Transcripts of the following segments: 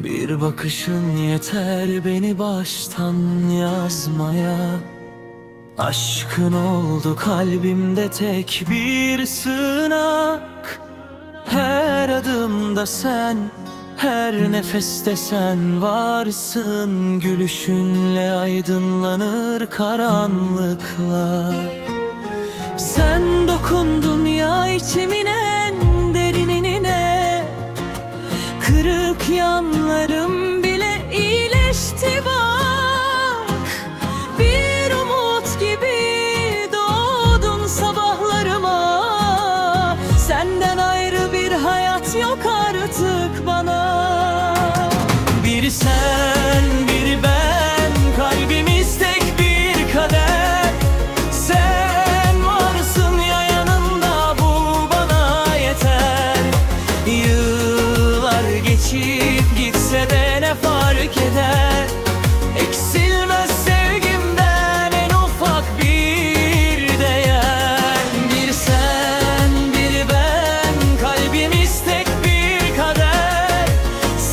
Bir bakışın yeter beni baştan yazmaya. Aşkın oldu kalbimde tek bir sığınak. Her adımda sen, her nefeste sen varsın. Gülüşünle aydınlanır karanlıklar. Sen dokundun ya içimin Kırık yanlarım bile iyileşti bak. Bir umut gibi doğdun sabahlarıma. Senden ayrı bir hayat yok artık bana. Bir sen geçip gitse de ne fark eder? Eksilmez sevgimden en ufak bir değer. Bir sen bir ben kalbimiz tek bir kader.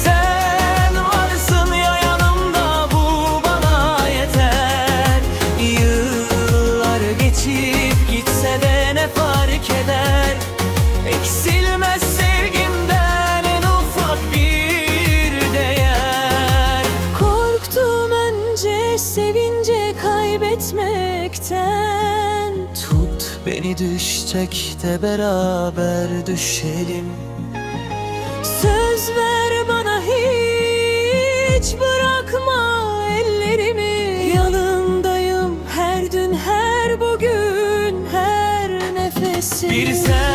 Sen varsın ya yanımda bu bana yeter. Yıllar geçip sevince kaybetmekten Tut beni düşecek de beraber düşelim. Söz ver bana hiç bırakma ellerimi. Yanındayım her dün her bugün her nefesim. Bir sen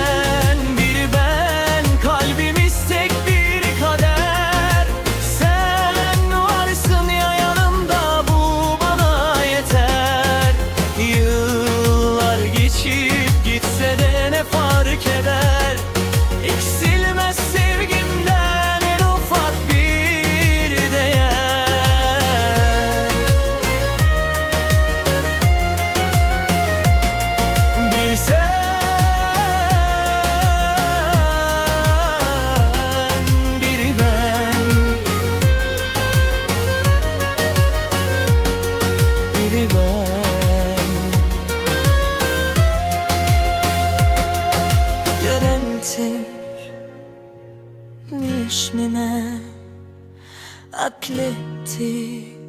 مش مما أكلتك